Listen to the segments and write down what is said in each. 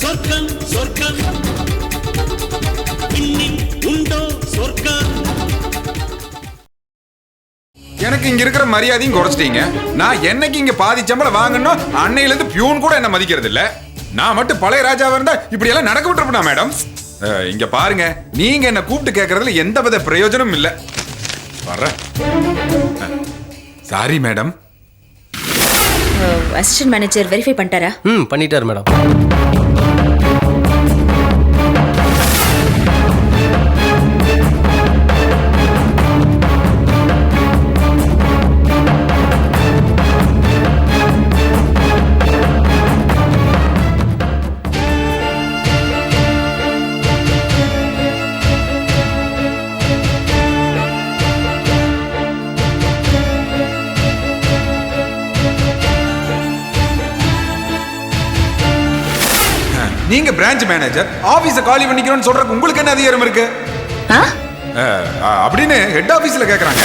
சொர்க்கம் சொர்க்கம் உண்டோ சொர்க்கம்? எனக்கு இங்க இருக்கிற மரியாதையும் குறைச்சிட்டீங்க. நான் என்னைக்கு இங்க பாதி சம்பளம் வாங்கணும் அன்னையில இருந்து பியூன் கூட என்ன மதிக்கிறது இல்ல. நான் மட்டும் பழைய ராஜாவா இருந்தா இப்படி எல்லாம் நடக்க விட்டுருப்பா மேடம்? இங்க பாருங்க. நீங்க என்ன கூப்பிட்டு கேட்கறதுல எந்த வித பிரயோஜனமும் இல்லை. வர்றேன். Sorry madam. Assistant manager verify பண்ணிட்டாரா? ம் பண்ணிட்டார் மேடம். பிரான்ச் மேனேஜர் ஆபீஸ காலி பண்ணிக்கணும்னு சொல்றதுக்கு உங்களுக்கு என்ன அதிகாரம் இருக்கு? அப்படின்னு ஹெட் ஆபீஸ்ல கேக்குறாங்க.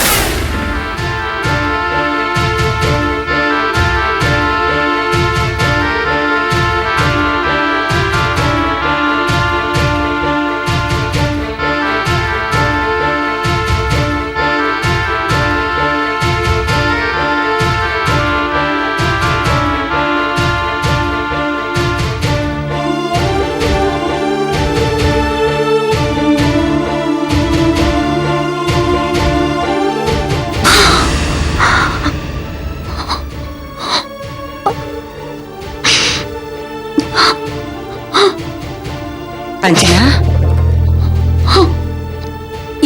அஞ்சனா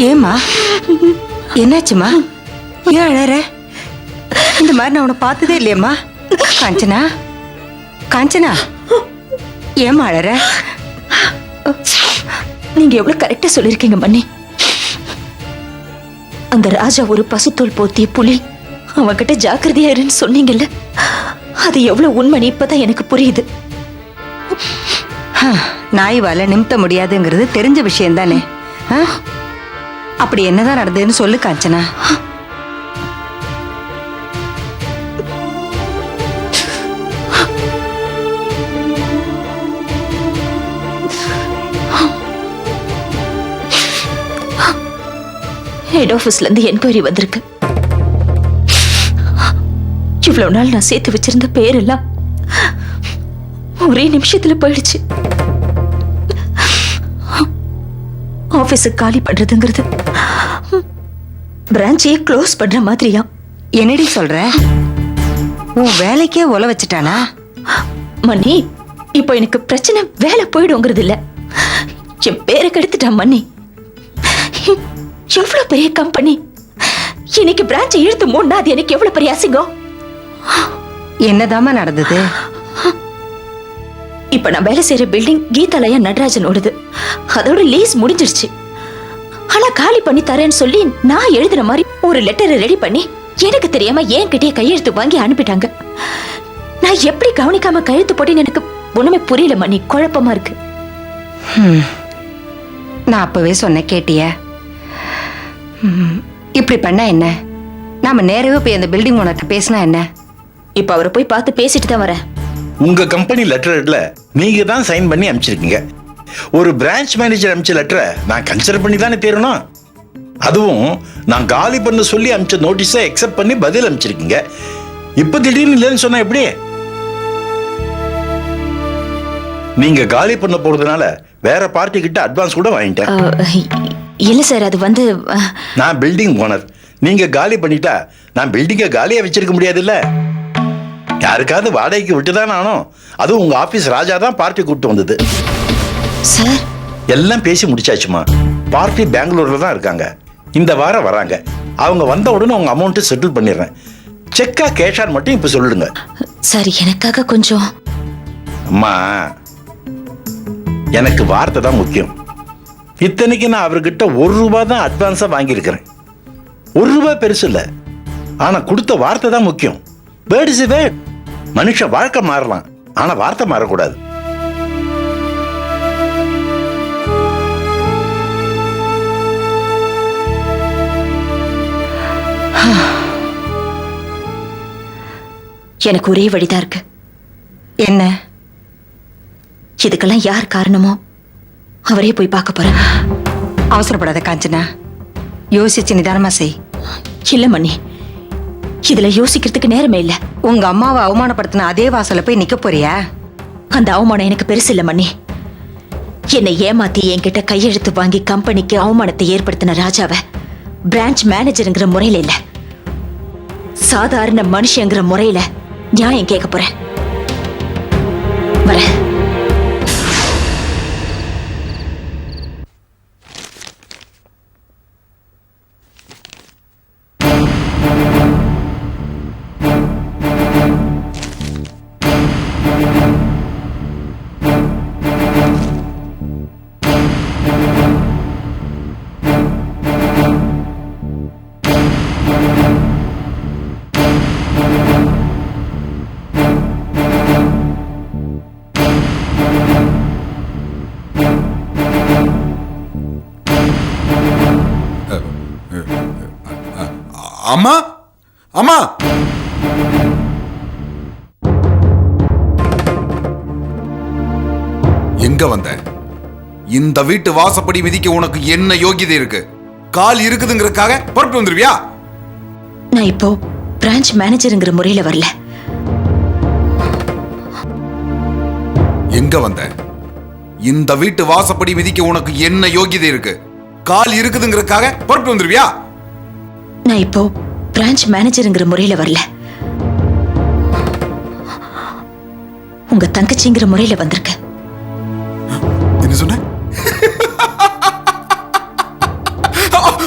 ஏம்மா? என்னாச்சுமா ஏன் அழற? இந்த மாதிரி நான் உன்னை பார்த்ததே இல்லையம்மா. காஞ்சனா? காஞ்சனா? ஏம்மா அழற? நீங்க எவ்வளவு கரெக்டா சொல்லிருக்கீங்க மண்ணி அந்த ராஜா ஒரு பசுத்தோல் போத்திய புலி. அவன்கிட்ட ஜாக்கிரதையா இருன்னு சொன்னீங்கல்ல. அது எவ்வளவு உண்மைன்னு இப்பதான் எனக்கு புரியுது. ஹ, நிமித்த முடியாதுங்கிறது தெரிஞ்ச விஷயம் தானே அப்படி என்னதான் நடந்ததுன்னு சொல்லு காஞ்சனா. ஹெட் ஆஃபீஸ்ல இருந்து என்கொயரி வந்திருக்கு. இவ்வளவு நாள் நான் சேர்த்து வச்சிருந்த பேரெல்லாம் ஒரே நிமிஷத்துல போயிடுச்சு. ஆபீஸ காலி பண்றதுங்கிறது. பிரான்ச்சையே க்ளோஸ் பண்ற மாதிரியா? என்னடி சொல்ற? உன் வேலைக்கே உல வச்சுட்டானா? மணி இப்போ எனக்கு பிரச்சனை வேலை போயிடுங்கிறது இல்ல. என் பேரை கெடுத்துட்டான் மணி எவ்வளவு பெரிய கம்பெனி இன்னைக்கு பிரான்ச்சை இழுத்து மூடனா அது எனக்கு எவ்வளவு பெரிய அசிங்கம்? என்னதாம்மா நடந்தது? இப்ப நான் வேலை செய்யற பில்டிங் கீதாலயா நடராஜன் ஓடுது அதோட லீஸ் முடிஞ்சிருச்சு. ஆனா காலி பண்ணி தரேன்னு சொல்லி நான் எழுதுற மாதிரி ஒரு லெட்டரை ரெடி பண்ணி எனக்கு தெரியாம என் கிட்டயே கையெழுத்து வாங்கி அனுப்பிட்டாங்க. நான் எப்படி கவனிக்காம கையெழுத்து போட்டேன்னு எனக்கு ஒண்ணுமே புரியல மணி குழப்பமா இருக்கு. நான் அப்பவே சொன்னேன் கேட்டியா. இப்படி பண்ணா என்ன? நாம நேரவே போய் அந்த பில்டிங் ஓனர்கிட்ட பேசினா என்ன? இப்ப அவரை போய் பார்த்து பேசிட்டு தான் வரேன். உங்க கம்பெனி லெட்டர்ல நீங்க தான் சைன் பண்ணி அனுப்பிச்சிருக்கீங்க. ஒரு பிரான்ச் மேனேஜர் அனுப்பிச்ச லெட்டரை நான் கன்சிடர் பண்ணி தானே தேரணும் அதுவும் நான் காலி பண்ண சொல்லி அனுப்பிச்ச நோட்டீஸை அக்செப்ட் பண்ணி பதில் அனுப்பிச்சிருக்கீங்க. இப்போ திடீர்னு இல்லைன்னு சொன்னா எப்படி? நீங்க காலி பண்ண போறதுனால வேற பார்ட்டி கிட்ட அட்வான்ஸ் கூட வாங்கிட்டேன். இல்ல சார் அது வந்து நான் பில்டிங் ஓனர் நீங்க காலி பண்ணிட்டா நான் பில்டிங்கை காலியா வச்சிருக்க முடியாதுல்ல? யாருக்காவது வாடகைக்கு விட்டுதான் ஆனோம் அதுவும் உங்க ஆபீஸ் ராஜா தான் பார்ட்டி கூப்பிட்டு வந்தது. சார். எல்லாம் பேசி முடிச்சாச்சுமா. பார்ட்டி பெங்களூர்ல தான் இருக்காங்க. இந்த வாரம் வராங்க. அவங்க வந்த உடனே உங்க அமௌண்ட்டு செட்டில் பண்ணிடுறேன். செக்கா கேஷான்னு மட்டும் இப்ப சொல்லுங்க சார் எனக்காக கொஞ்சம் அம்மா எனக்கு வார்த்தை தான் முக்கியம். இத்தனைக்கு நான் அவர்கிட்ட ஒரு ரூபாய் தான் அட்வான்ஸா வாங்கியிருக்கிறேன். ஒரு ரூபாய் பெருசு இல்ல. ஆனா கொடுத்த வார்த்தை தான் முக்கியம். வேர்ட் இஸ் வேர்ட் மனுஷன் வாழ்க்கை மாறலாம் ஆனா வார்த்தை மாறக்கூடாது. எனக்கு ஒரே வழிதான் இருக்கு. என்ன? இதுக்கெல்லாம் யார் காரணமோ? அவரே போய் பார்க்க போறேன். அவசரப்படாத காஞ்சனா. யோசிச்சு நிதானமா செய். இல்ல மணி. இதுல யோசிக்கிறதுக்கு நேரமே இல்ல. உங்க அம்மாவை அவமானப்படுத்தின அதே வாசல்ல போய் நிக்க போறியா? அந்த அவமானம் எனக்கு பெருசு இல்ல மணி என்னை ஏமாத்தி என்கிட்ட கையெழுத்து வாங்கி கம்பெனிக்கு அவமானத்தை ஏற்படுத்தின ராஜாவை பிரான்ச் மேனேஜருங்கிற முறையில இல்ல. சாதாரண மனுஷங்கிற முறையில நியாயம் கேட்க போறேன். வரேன். அம்மா அம்மா எங்க வந்த? இந்த வீட்டு வாசப்படி மிதிக்க உனக்கு என்ன யோகியதை இருக்கு? கால் இருக்குதுங்கிறதுக்காக பொறுப்பு வந்துருவியா? நான் இப்போ பிரான்ச் மேனேஜருங்கிற முறையில வரல. எங்க வந்த? இந்த வீட்டு வாசப்படி மிதிக்க உனக்கு என்ன யோகியதை இருக்கு? கால் இருக்குதுங்கிறதுக்காக பொறுப்பு வந்துருவியா? நான் இப்போ பிரான்ச் மேனேஜருங்கிற முறையில வரல. உங்க தங்கச்சிங்கிற முறையில வந்திருக்கேன். என்ன சொன்ன?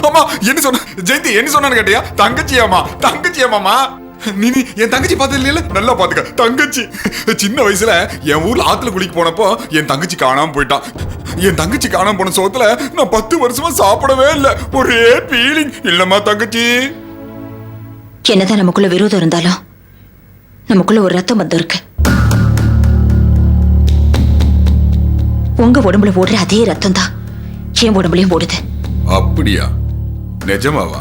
அம்மா என்ன சொன்ன? ஜெயந்தி என்ன சொன்னான்னு கேட்டியா? தங்கச்சி அம்மா தங்கச்சி அம்மாமா நீ நீ என் தங்கச்சி பார்த்தது இல்ல நல்லா பாத்துக்க தங்கச்சி. சின்ன வயசுல என் ஊர்ல ஆத்துல குளிக்க போனப்போ என் தங்கச்சி காணாம போயிட்டான் என் தங்கச்சி காணாம போன சோத்துல நான் பத்து வருஷமா சாப்பிடவே இல்ல. ஒரே ஃபீலிங் இல்லம்மா தங்கச்சி. என்னதான் நமக்குள்ள விரோதம் இருந்தாலும் நமக்குள்ள ஒரு ரத்த பந்தம் இருக்கு. உங்க உடம்புல ஓடுற அதே ரத்தம் தான் என் உடம்புலயும் ஓடுது. அப்படியா? நிஜமாவா?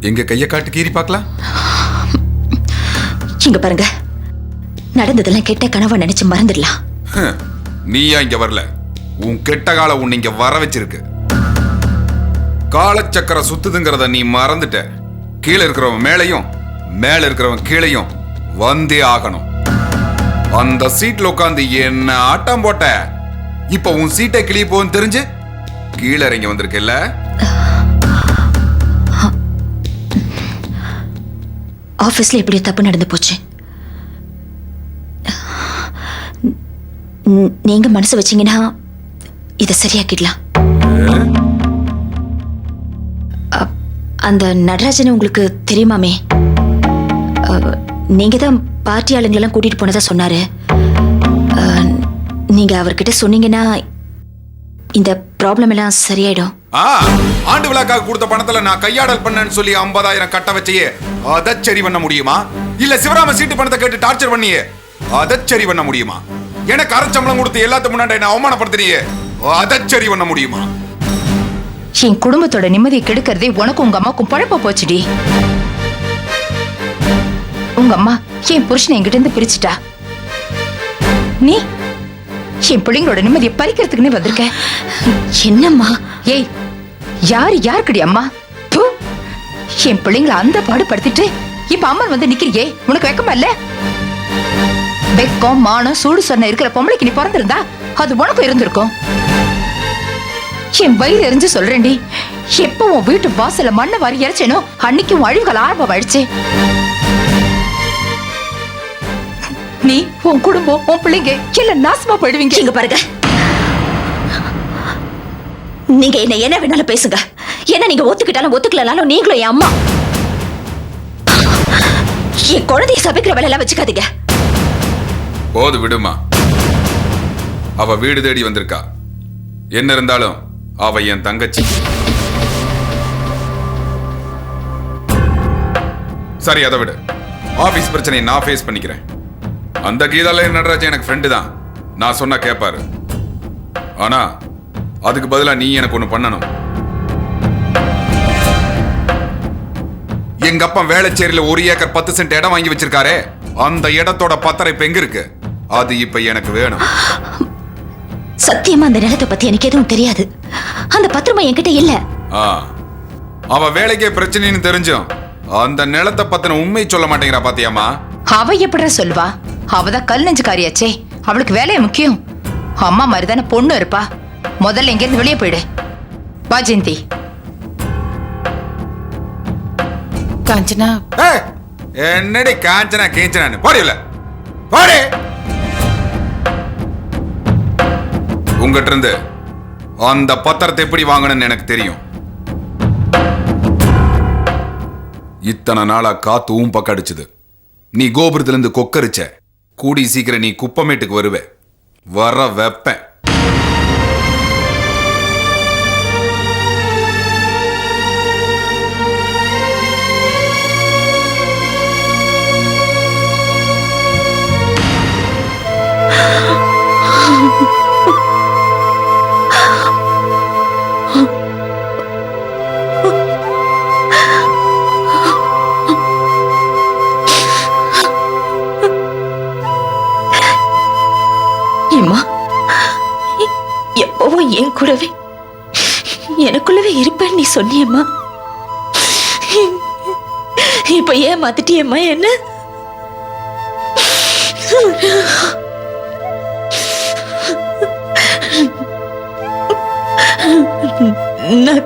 எங்க கைய காட்டு கீறி பார்க்கலாம். இங்க பாருங்க. நடந்ததெல்லாம் கெட்ட கனவா நினைச்சு மறந்துடலாம். நீயா இங்க வரல? உன் கெட்ட காலம் உன்னை இங்க வர வச்சிருக்கு. காலச்சக்கர சுத்துதுங்கிறத நீ மறந்துட்ட. கீழே இருக்கிறவன் மேலையும் மேல இருக்கிறவன் கீழையும் வந்தே ஆகணும். அந்த சீட்ல உட்காந்து என்ன ஆட்டம் போட்ட? இப்ப உன் சீட்டை கிளிய போன்னு தெரிஞ்சு கீழே இறங்கி வந்திருக்கல்ல? ஆஃபீஸில் எப்படி தப்பு நடந்து போச்சு. நீங்கள் நீங்க மனசு வச்சீங்கன்னா இதை சரியாக்கிடலாம். அந்த நடராஜன் உங்களுக்கு தெரியுமாமே? நீங்கள் நீங்க தான் பார்ட்டி ஆளுங்களெல்லாம் கூட்டிட்டு போனதா சொன்னாரு. நீங்கள் நீங்க அவர்கிட்ட சொன்னீங்கன்னா இந்த ப்ராப்ளம் எல்லாம் சரியாயிடும். ஆண்டு விழாக்காக கொடுத்த பணத்துல நான் கையாடல் பண்ணேன்னு சொல்லி 50000 கட்ட வச்சையே அதை சரி பண்ண முடியுமா? இல்ல சிவராம சீட்டு பணத்தை கேட்டு டார்ச்சர் பண்ணியே அதை சரி பண்ண முடியுமா? எனக்கு அரைச்சம்பளம் கொடுத்து எல்லாத்துக்கு முன்னாடி என்ன அவமானப்படுத்தினியே அதை சரி பண்ண முடியுமா? என் குடும்பத்தோட நிம்மதியை கெடுக்கிறதே உனக்கும் உங்க அம்மாக்கும் பழப்ப போச்சுடி. உங்க அம்மா என் புருஷனை என்கிட்ட இருந்து பிரிச்சுட்டா? நீ? என் பிள்ளைங்களோட நிம்மதியை பறிக்கிறதுக்குன்னே வந்திருக்க. என்னம்மா? ஏய் யாரு யாருக்குடி அம்மா? தூ! என் பிள்ளைங்களை அந்த பாடு படுத்திட்டு இப்ப அம்மன் வந்து நிக்கிறியே உனக்கு வெக்கமா இல்ல? வெக்கம் மானம் சூடு சொன்ன இருக்கிற பொம்பளைக்கு நீ பிறந்திருந்தா அது உனக்கும் இருந்திருக்கும். என் வயிறு எரிஞ்சு சொல்றேன்டி எப்ப உன் வீட்டு வாசல மண்ணை வாரி இறைச்சேனோ அன்னைக்கு உன் அழிவுகள் ஆரம்பம் ஆயிடுச்சு நீ உன் குடும்பம் உன் பிள்ளைங்க எல்லாம் நாசமா போயிடுவீங்க. இங்க பாருங்க. நீங்க என்ன என்ன வேணாலும் பேசுங்க. என்ன நீங்க ஒத்துக்கிட்டாலும் ஒத்துக்கலனாலும் நீங்களும் என் அம்மா. என் குழந்தைய சபிக்கிற வேலை எல்லாம் வச்சுக்காதீங்க. போது விடுமா. அவ வீடு தேடி வந்திருக்கா. என்ன இருந்தாலும் அவ என் தங்கச்சி. சரி அதை விடு. ஆபீஸ் பிரச்சனையை நான் ஃபேஸ் பண்ணிக்கிறேன். அந்த கீதாலய நடராஜன்? எனக்கு ஃப்ரெண்டு தான். நான் சொன்னா கேட்பாரு ஆனா அதுக்கு பதிலா நீ எனக்கு ஒண்ணு பண்ணணும். எங்க அப்பா வேளச்சேரியில ஒரு ஏக்கர் பத்து சென்ட் இடம் வாங்கி வச்சிருக்காரே அந்த இடத்தோட பத்திரம் இப்ப எங்க இருக்கு? அது இப்ப எனக்கு வேணும். சத்தியமா அந்த நிலத்தை பத்தி எனக்கு எதுவும் தெரியாது. அந்த பத்திரமா என்கிட்ட இல்ல. அவ வேலைக்கே பிரச்சனைன்னு தெரிஞ்சும் அந்த நிலத்தை பத்தின உண்மை சொல்ல மாட்டேங்கிறா பாத்தியாமா அவ எப்படிடா சொல்வா அவதான் கல் நெஞ்சுக்காரியாச்சே. அவளுக்கு வேலைய முக்கியம். அம்மா மாதிரி தானே பொண்ணு இருப்பா. முதல்ல இங்கிருந்து வெளியே போயிடு. வா ஜெயந்தி. காஞ்சனா. என்னடி காஞ்சனா கீஞ்சனான்னு? போடியில போடி. உங்ககிட்ட இருந்து அந்த பத்திரத்தை எப்படி வாங்கணும்னு எனக்கு தெரியும். இத்தனை நாளா காத்து ஊம் பக்கம் அடிச்சுது. நீ கோபுரத்துல இருந்து கொக்கரிச்ச. கூடி சீக்கிரம் நீ குப்பமேட்டுக்கு வருவ. வர வெப்பேன். ஏம்மா எ- எப்பவும் என் கூடவே எனக்குள்ளவே இருப்பேன்னு நீ சொன்னியம்மா. இப்ப ஏன் மாத்திட்டியம்மா என்ன?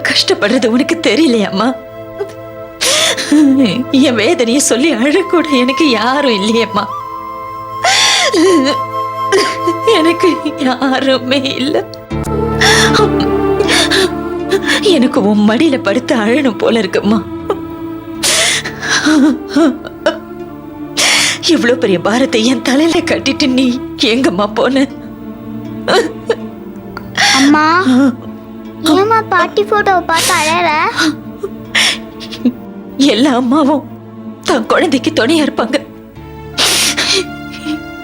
கஷ்டப்படுறது உனக்கு தெரியலையாம்மா? என் வேதனைய சொல்லி அழக்கூட எனக்கு யாரும் இல்லையம்மா. எனக்கு யாருமே இல்ல. எனக்கு உன் மடியில படுத்து அழணும் போல இருக்கும்மா. இவ்வளவு பெரிய பாரத்தை என் தலையில கட்டிட்டு நீ எங்கம்மா போன? அம்மா ஏம்மா பாட்டி போட்டோவை பார்த்து அழற? எல்லா அம்மாவும் தன் குழந்தைக்கு துணையா இருப்பாங்க.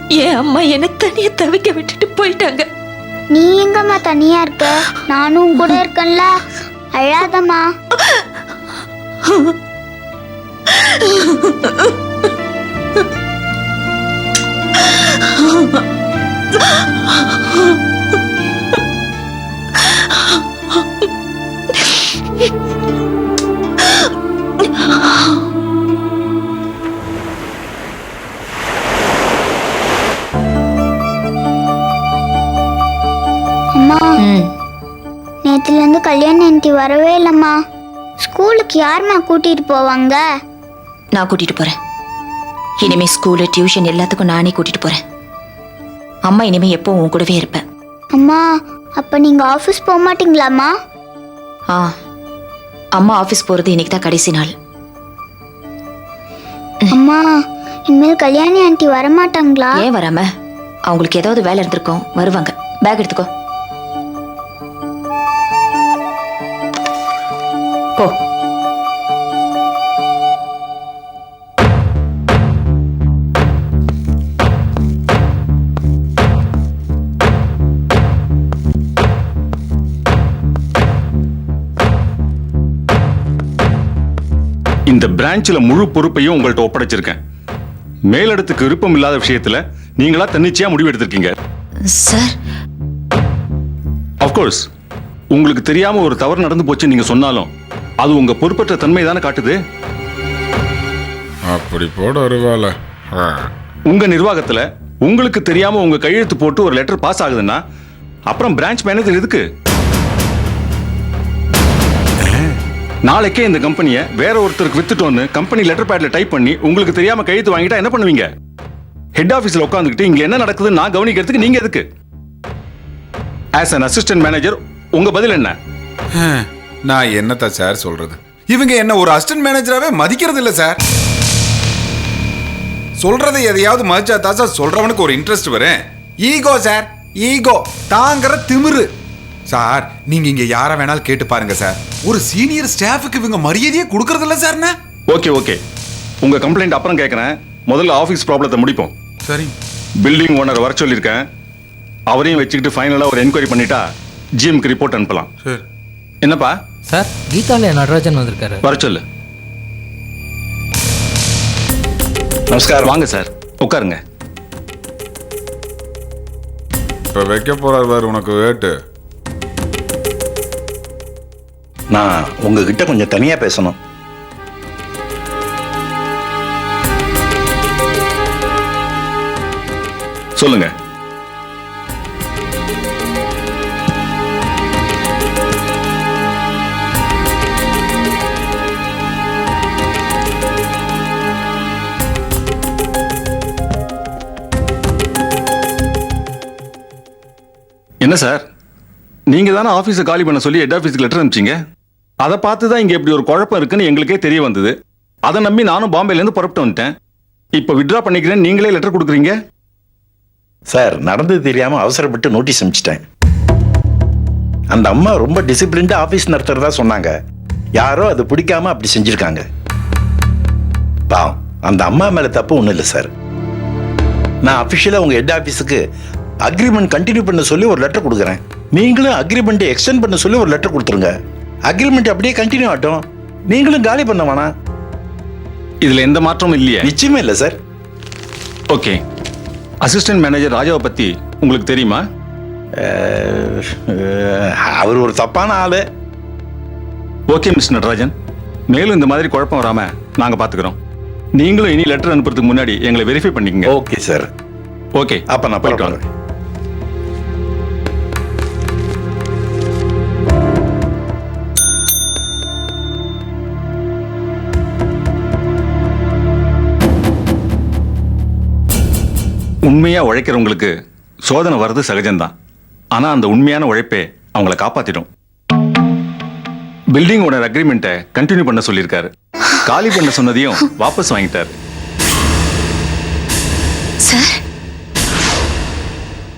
என் அம்மா என்ன தனியா தவிக்க விட்டுட்டு போயிட்டாங்க. நீ எங்கம்மா தனியா இருக்க? நானும் கூட இருக்கேன்ல. அழாதம்மா. அம்மா நேத்துல இருந்து கல்யாண ஆண்டி வரவே இல்லம்மா. ஸ்கூலுக்கு யாரும்மா கூட்டிட்டு போவாங்க? நான் கூட்டிட்டு போறேன். இனிமே ஸ்கூலு டியூஷன் எல்லாத்துக்கும் நானே கூட்டிட்டு போறேன். அம்மா இனிமே எப்பவும் உன் கூடவே இருப்பேன். அம்மா அப்ப நீங்க ஆபீஸ் போக மாட்டீங்களாம்மா? ஆ அம்மா ஆபீஸ் போறது இன்னைக்கு தான் கடைசி நாள். அம்மா இனிமேல் கல்யாணி ஆண்டி வரமாட்டாங்களா? ஏன் வராம? அவங்களுக்கு ஏதாவது வேலை இருந்திருக்கும் வருவாங்க. பேக் எடுத்துக்கோ. போ. இந்த பிரான்ச்ல முழு பொறுப்பையும் உங்கள்ட்ட ஒப்படைச்சிருக்கேன். மேலிடத்துக்கு விருப்பம் இல்லாத விஷயத்துல நீங்களா தன்னிச்சையா முடிவு எடுத்திருக்கீங்க சார் அஃப்கோர்ஸ் உங்களுக்கு தெரியாம ஒரு தவறு நடந்து போச்சு நீங்க சொன்னாலும் அது உங்க பொறுப்பற்ற தன்மை தானே காட்டுது? அப்படி போட வருவாள உங்க நிர்வாகத்துல உங்களுக்கு தெரியாம உங்க கையெழுத்து போட்டு ஒரு லெட்டர் பாஸ் ஆகுதுன்னா அப்புறம் பிரான்ச் மேனேஜர் எதுக்கு? நாளைக்கே இந்த கம்பெனியை வேற ஒருத்தருக்கு வித்துட்டோன்னு கம்பெனி லெட்டர் பேட்ல டைப் பண்ணி உங்களுக்கு தெரியாம கையெழுத்து வாங்கிட்டா என்ன பண்ணுவீங்க? ஹெட் ஆபீஸ்ல உட்காந்துக்கிட்டு இங்க என்ன நடக்குதுன்னு நான் கவனிக்கிறதுக்கு நீங்க எதுக்கு? ஆஸ் அன் அசிஸ்டன்ட் மேனேஜர் உங்க பதில் என்ன? நான் என்னத்த சார் சொல்றது? இவங்க என்ன ஒரு அசிஸ்டன்ட் மேனேஜராவே மதிக்கிறது இல்ல சார்? சொல்கிறத எதையாவது மதிச்சா தான் சார் சொல்றவனுக்கு ஒரு இன்ட்ரெஸ்ட் வரேன் ஈகோ சார். ஈகோ தாங்கிற திமிரு. சார் நீங்க இங்க யார வேணாலும் கேட்டு பாருங்க சார். ஒரு சீனியர் ஸ்டாஃபுக்கு இவங்க மரியாதையே கொடுக்கறது இல்ல சார்ண்ணா ஓகே ஓகே. உங்க கம்ப்ளைண்ட் அப்புறம் கேட்கறேன் முதல்ல ஆபீஸ் ப்ராப்ளத்தை முடிப்போம். சரி. பில்டிங் ஓனர் வர சொல்லியிருக்கேன். அவரையும் வச்சுக்கிட்டு ஃபைனலாக ஒரு என்கொயரி பண்ணிட்டா ஜிஎம்க்கு ரிப்போர்ட் அனுப்பலாம். சரி. என்னப்பா? சார் கீதாலய நடராஜன் வந்திருக்காரு. வர சொல்லு. நமஸ்காரம். வாங்க சார் உட்காருங்க. இப்ப வைக்க போறார் உனக்கு வேட்டு நான் உங்ககிட்ட கொஞ்சம் தனியா பேசணும். சொல்லுங்க. என்ன சார்? நீங்க தானே ஆஃபீஸை காலி பண்ண சொல்லி ஹெட் ஆபீஸ்க்கு லெட்டர் அனுப்பிச்சிங்க? அதை பார்த்து தான் இங்கே இப்படி ஒரு குழப்பம் இருக்குன்னு எங்களுக்கே தெரிய வந்தது. அதை நம்பி நானும் பாம்பேலேருந்து புறப்பட்டு வந்துட்டேன். இப்போ வித்ட்ரா பண்ணிக்கிறேன் நீங்களே லெட்டர் கொடுக்குறீங்க? சார் நடந்தது தெரியாமல் அவசரப்பட்டு நோட்டீஸ் அனுப்பிச்சிட்டேன். அந்த அம்மா ரொம்ப டிசிப்ளின்டா ஆஃபீஸ் நடத்துறதா சொன்னாங்க. யாரோ அது பிடிக்காம அப்படி செஞ்சிருக்காங்க. பாவம் அந்த அம்மா மேலே தப்பு ஒன்றும் இல்லை சார். நான் அஃபிஷியலாக உங்கள் ஹெட் ஆஃபீஸுக்கு அக்ரிமெண்ட் கண்டினியூ பண்ண சொல்லி ஒரு லெட்டர் கொடுக்குறேன். நீங்களும் அக்ரிமெண்ட் எக்ஸ்டெண்ட் பண்ண சொல்லி ஒரு லெட்டர் கொடுத்துருங்க. அக்ரிமெண்ட் அப்படியே கண்டினியூ ஆகட்டும். நீங்களும் காலி பண்ண வேணாம். இதுல எந்த மாற்றமும் இல்லையே. நிச்சயமே இல்லை சார் ஓகே அசிஸ்டன்ட் மேனேஜர் ராஜாவை பத்தி உங்களுக்கு தெரியுமா? அவர் ஒரு தப்பான ஆளு. Okay mister Natarajan. மேலும் இந்த மாதிரி குழப்பம் வராம நாங்க பாத்துக்கிறோம். நீங்களும் இனி லெட்டர் அனுப்புறதுக்கு முன்னாடி எங்களை வெரிஃபை பண்ணிக்கங்க. ஓகே சார் ஓகே அப்ப நான் போயிட்டு போயிட்டு வாங்க உண்மையா உழைக்கிறவங்களுக்கு சோதனை வர்றது சகஜம்தான். ஆனா அந்த உண்மையான உழைப்பே அவங்கள காப்பாத்திடும். பில்டிங் ஓனர் அக்ரிமெண்ட்டை கண்டினியூ பண்ண சொல்லியிருக்காரு. காலி பண்ண சொன்னதையும் வாபஸ் வாங்கிட்டாரு. சார்?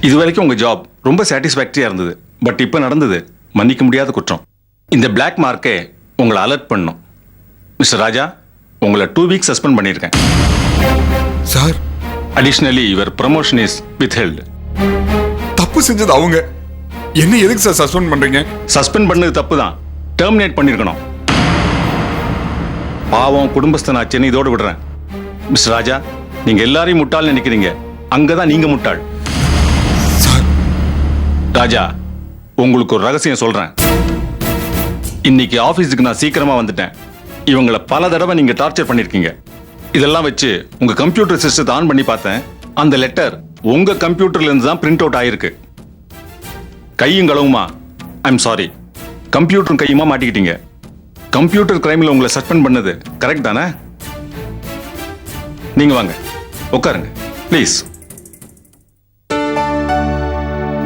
இது வரைக்கும் உங்க ஜாப் ரொம்ப சாட்டிஸ்ஃபேக்டரியா இருந்தது. பட் இப்போ நடந்தது மன்னிக்க முடியாத குற்றம். இந்த பிளாக் மார்க்கே உங்களை அலர்ட் பண்ணும். மிஸ்டர் ராஜா உங்களை டூ வீக்ஸ் சஸ்பெண்ட் பண்ணியிருக்கேன். Sir additionally your promotion is withheld தப்பு செஞ்சது அவங்க. என்ன எதுக்கு சார் சஸ்பெண்ட் பண்றீங்க? சஸ்பெண்ட் பண்ணது தப்பு தான் டெர்மினேட் பண்ணியிருக்கணும் பாவம் குடும்பஸ்தனாச்சுன்னு இதோடு விடுறேன். மிஸ்டர் ராஜா நீங்க எல்லாரையும் முட்டாள்னு நினைக்கிறீங்க. அங்கதான் நீங்க முட்டாள். ராஜா உங்களுக்கு ஒரு ரகசியம் சொல்றேன். இன்னைக்கு ஆபீஸுக்கு நான் சீக்கிரமா வந்துட்டேன். இவங்கள பல தடவை நீங்க டார்ச்சர் பண்ணிருக்கீங்க. இதெல்லாம் வச்சு உங்க கம்ப்யூட்டர் சிஸ்டத்தை ஆன் பண்ணி பார்த்தேன். அந்த லெட்டர் உங்க கம்ப்யூட்டர்ல இருந்து தான் பிரிண்ட் அவுட் ஆயிருக்கு. கையும் களவுமா ஐம் சாரி கம்ப்யூட்டரும் கையுமா மாட்டிக்கிட்டீங்க. கம்ப்யூட்டர் கிரைம்ல உங்களை சஸ்பெண்ட் பண்ணது கரெக்ட் தானே? நீங்க வாங்க. உட்காருங்க. ப்ளீஸ்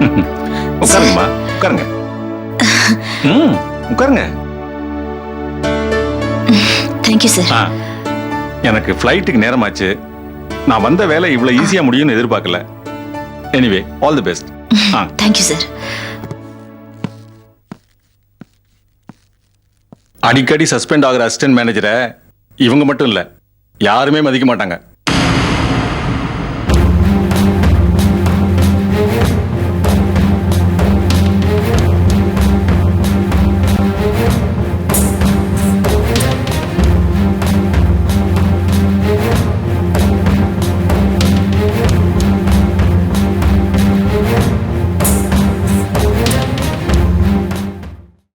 உட்காருங்கம்மா. உட்காருங்க. ம் உட்காருங்க. தேங்க்யூ சார் எனக்கு ஃப்ளைட்டுக்கு நேரமாச்சு. நான் வந்த வேலை இவ்வளவு ஈஸியா முடியும்னு எதிர்பார்க்கல. Anyway all the best ah. Thank you sir அடிக்கடி சஸ்பெண்ட் ஆகிற அசிஸ்டன்ட் மேனேஜரை இவங்க மட்டும் இல்ல யாருமே மதிக்க மாட்டாங்க.